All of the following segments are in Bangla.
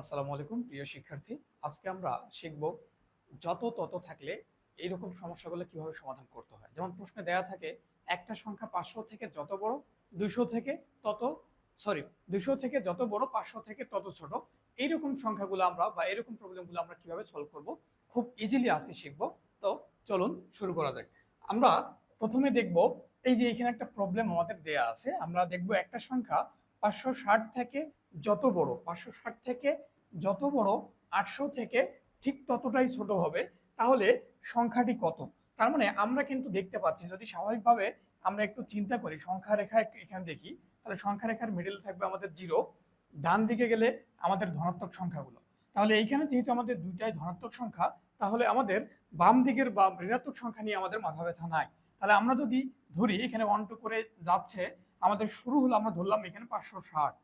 আসসালামু আলাইকুম, প্রিয় শিক্ষার্থী। আজকে আমরা শিখব যত তত থাকলে এইরকম সমস্যাগুলো কীভাবে সমাধান করতে হয়। যেমন প্রশ্নে দেয়া থাকে, একটা সংখ্যা পাঁচশো থেকে যত বড়, দুইশো থেকে তত সরি দুইশো থেকে যত বড়, পাঁচশো থেকে তত ছোট। এইরকম সংখ্যাগুলো আমরা বা এরকম প্রবলেমগুলো আমরা কীভাবে সলভ করব? খুব ইজিলি আজকে শিখব। তো চলুন শুরু করা যাক। আমরা প্রথমে দেখব, এই যে এখানে একটা প্রবলেম আমাদের দেয়া আছে, আমরা দেখব একটা সংখ্যা পাঁচশো ষাট থেকে যত বড়, পাঁচশো ষাট থেকে যত বড়, আটশো থেকে ঠিক ততটাই ছোট হবে, তাহলে সংখ্যাটি কত? তার মানে আমরা কিন্তু দেখতে পাচ্ছি, যদি স্বাভাবিকভাবে আমরা একটু চিন্তা করি, সংখ্যা রেখা এখানে দেখি, তাহলে সংখ্যা রেখার মিডল থাকবে আমাদের জিরো ডান দিকে গেলে আমাদের ধনাত্মক সংখ্যাগুলো। তাহলে এইখানে যেহেতু আমাদের দুইটাই ধনাত্মক সংখ্যা, তাহলে আমাদের বাম দিকের বা ঋণাত্মক সংখ্যা নিয়ে আমাদের মাথা ব্যথা নাই। তাহলে আমরা যদি ধরি, এখানে ওয়ান টু করে যাচ্ছে আমাদের শুরু হলো, আমরা ধরলাম এখানে পাঁচশো ষাট।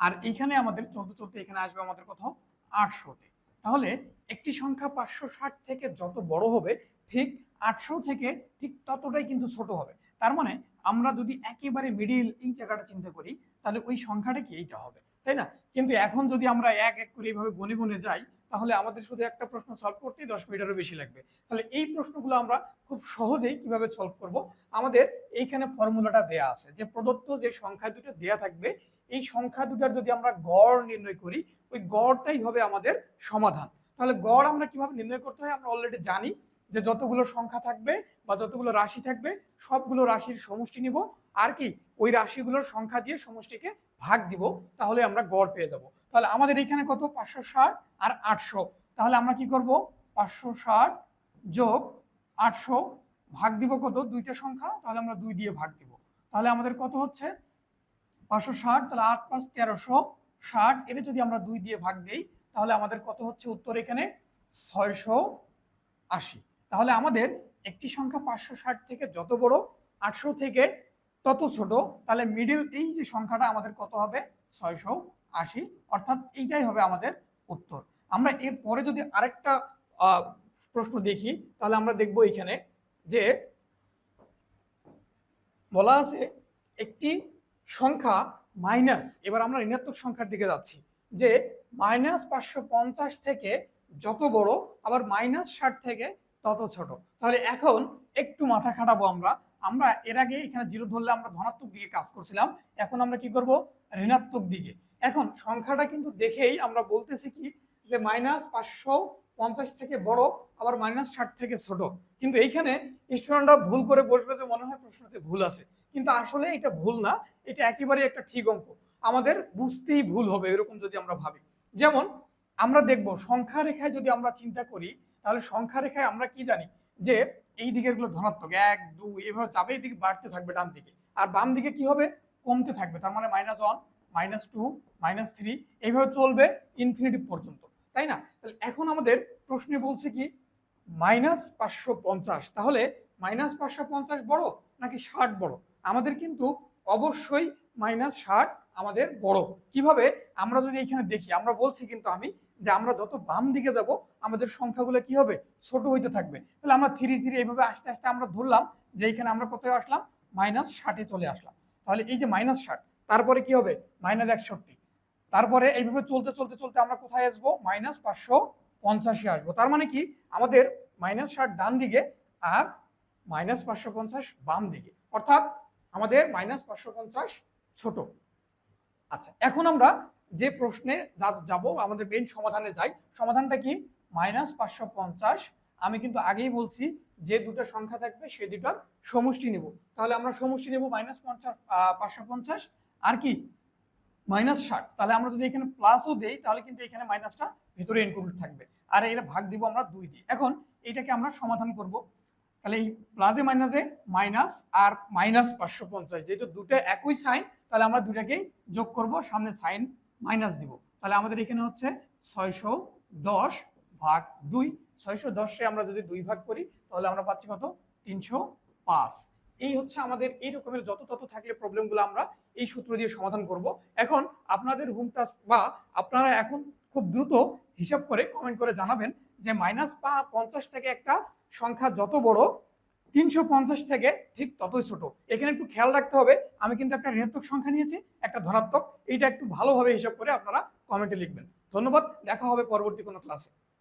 আর এইখানে আমাদের চলতে চলতে এখানে আসবে আমাদের কোথাও আটশোতে। তাহলে একটি সংখ্যা পাঁচশো ষাট থেকে যত বড় হবে, ঠিক আটশো থেকে ঠিক ততটাই কিন্তু ছোট হবে। তার মানে আমরা যদি একেবারে মিডিল এই জায়গাটা চিন্তা করি, তাহলে ওই সংখ্যাটা কি এইটা হবে, তাই না? কিন্তু এখন যদি আমরা এক এক করে এইভাবে গনে গনে যাই তাহলে আমাদের শুধু একটা প্রশ্ন সলভ করতেই দশ মিনিটেরও বেশি লাগবে। তাহলে এই প্রশ্নগুলো আমরা খুব সহজেই কীভাবে সলভ করব? আমাদের এইখানে ফর্মুলাটা দেয়া আছে যে প্রদত্ত যে সংখ্যা দুটো দেয়া থাকবে, এই সংখ্যা দুটার যদি আমরা গড় নির্ণয় করি, ওই গড়টাই হবে আমাদের সমাধান। তাহলে গড় আমরা কীভাবে নির্ণয় করতে হয় আমরা অলরেডি জানি যে যতগুলো সংখ্যা থাকবে বা যতগুলো রাশি থাকবে, সবগুলো রাশির সমষ্টি নিব। আর কি, ওই রাশিগুলোর সংখ্যা দিয়ে সমষ্টিকে ভাগ দিব, তাহলে আমরা গড় পেয়ে যাব। তাহলে আমাদের এখানে কত? পাঁচশো ষাট আর আটশো। তাহলে আমরা কি করব? পাঁচশো ষাট যোগ আটশো ভাগ দিব কত? দুইটা সংখ্যা। তাহলে আমরা দুই দিয়ে ভাগ দিব। তাহলে আমাদের কত হচ্ছে? পাঁচশো ষাট, তাহলে আট পাঁচ তেরোশো ষাট। এটা যদি আমরা দুই দিয়ে ভাগ দিই, তাহলে আমাদের কত হচ্ছে উত্তর এখানে? ছয়শো আশি। তাহলে আমাদের একটি সংখ্যা পাঁচশো ষাট থেকে যত বড়, আটশো থেকে তত ছোট, তাহলে মিডিল এই যে সংখ্যাটা আমাদের কত হবে? ছয়শো আশি অর্থাৎ এইটাই হবে আমাদের উত্তর। আমরা এর পরে যদি আরেকটা প্রশ্ন দেখি, তাহলে আমরা দেখব এখানে যে বলা আছে একটি সংখ্যা মাইনাস, এবার আমরা ঋণাত্মক সংখ্যার দিকে যাচ্ছি, যে মাইনাস পাঁচশো পঞ্চাশ থেকে যত বড়, আবার মাইনাস ষাট থেকে তত ছোট। তাহলে এখন একটু মাথা খাটাবো আমরা। আমরা এর আগে এখানে জিরো ধরলে আমরা ধনাত্মক দিকে কাজ করছিলাম, এখন আমরা কি করব? ঋণাত্মক দিকে। এখন সংখ্যাটা কিন্তু দেখেই আমরা বলতেছি কি যে মাইনাস পাঁচশো পঞ্চাশ থেকে বড়, আবার মাইনাস ষাট থেকে ছোট। কিন্তু এইখানে স্টুডেন্টরা ভুল করে বসবে যে মনে হয় প্রশ্নতে ভুল আছে। কিন্তু আসলে এটা ভুল না, এটা একেবারে একটা ঠিক অঙ্ক। আমাদের বুঝতেই ভুল হবে এরকম যদি আমরা ভাবি। যেমন আমরা দেখব সংখ্যা রেখায় যদি আমরা চিন্তা করি, তাহলে সংখ্যা রেখায় আমরা কি জানি? যে এই দিকেরগুলো ধনাত্মক, এক, দুই, এভাবে যাবে এই দিকে বাড়তে থাকবে ডান দিকে। আর বাম দিকে কি হবে? কমতে থাকবে। তার মানে minus one minus two minus three এইভাবে চলবে ইনফিনিটি পর্যন্ত, তাই না? তাহলে এখন আমাদের প্রশ্নে বলছে কি মাইনাস পাঁচশো পঞ্চাশ, তাহলে মাইনাস পাঁচশো পঞ্চাশ বড় নাকি ষাট বড়? আমাদের কিন্তু অবশ্যই মাইনাস ষাট আমাদের বড়। কীভাবে? আমরা যদি এখানে দেখি, আমরা বলছি কিন্তু আমি যে আমরা যত বাম দিকে যাব, আমাদের সংখ্যাগুলো কি হবে? ছোট হইতে থাকবে। তাহলে আমরা ধীরে ধীরে এইভাবে আস্তে আস্তে আমরা ধরলাম যে এখানে আমরা কোথায় আসলাম? মাইনাস ষাটে চলে আসলাম। তাহলে এই যে মাইনাস ষাট তারপরে কি হবে? মাইনাস একষট্টি। তারপরে এইভাবে চলতে চলতে চলতে আমরা কোথায় আসব? মাইনাস পাঁচশো পঞ্চাশে আসব। তার মানে কি? আমাদের মাইনাস ষাট ডান দিকে আর মাইনাস পাঁচশো পঞ্চাশ বাম দিকে। অর্থাৎ আমাদের মাইনাস পাঁচশো পঞ্চাশ ছোট। আচ্ছা এখন আমরা যে প্রশ্নে যাব, আমাদের মেন সমাধানে যাই। সমাধানটা কি? মাইনাস পাঁচশো পঞ্চাশ। আমি কিন্তু আগেই বলছি যে দুটো সংখ্যা থাকবে, সে দুটার সমষ্টি নেব। তাহলে আমরা সমষ্টি নেব মাইনাস পঞ্চাশ পাঁচশো পঞ্চাশ। আর কি মাইনাস ষাট। তাহলে আমরা যদি এখানে প্লাসও দেই, তাহলে কিন্তু এখানে মাইনাসটা ভেতরে ইনক্লুড থাকবে। আর এটা ভাগ দিব আমরা দুই দিয়ে। এখন এটাকে আমরা সমাধান করব। তাহলে এই প্লাসে মাইনাসে মাইনাস আর মাইনাস পাঁচশো পঞ্চাশ। যেহেতু দুটো একই সাইন তাহলে আমরা দুটাকেই যোগ করব। সামনে সাইন মাইনাস দিব। তাহলে আমাদের এখানে হচ্ছে ছয়শো দশ ভাগ দুই। ছয়শো দশে আমরা যদি দুই ভাগ করি, তাহলে আমরা পাচ্ছি কত? তিনশো পাঁচ। এই হচ্ছে আমাদের, এই রকমের যত তত থাকলে প্রবলেমগুলো আমরা এই সূত্র দিয়ে সমাধান করব। এখন আপনাদের হোম টাস্ক বা আপনারা এখন খুব দ্রুত হিসাব করে কমেন্ট করে জানাবেন যে মাইনাস পা পঞ্চাশ থেকে একটা সংখ্যা যত বড়, তিনশো পঞ্চাশ থেকে ঠিক ততই ছোট। এখানে একটু খেয়াল রাখতে হবে, আমি কিন্তু একটা ঋণাত্মক সংখ্যা নিয়েছি, একটা ধনাত্মক। এইটা একটু ভালোভাবে হিসাব করে আপনারা কমেন্টে লিখবেন। ধন্যবাদ, দেখা হবে পরবর্তী কোনো ক্লাসে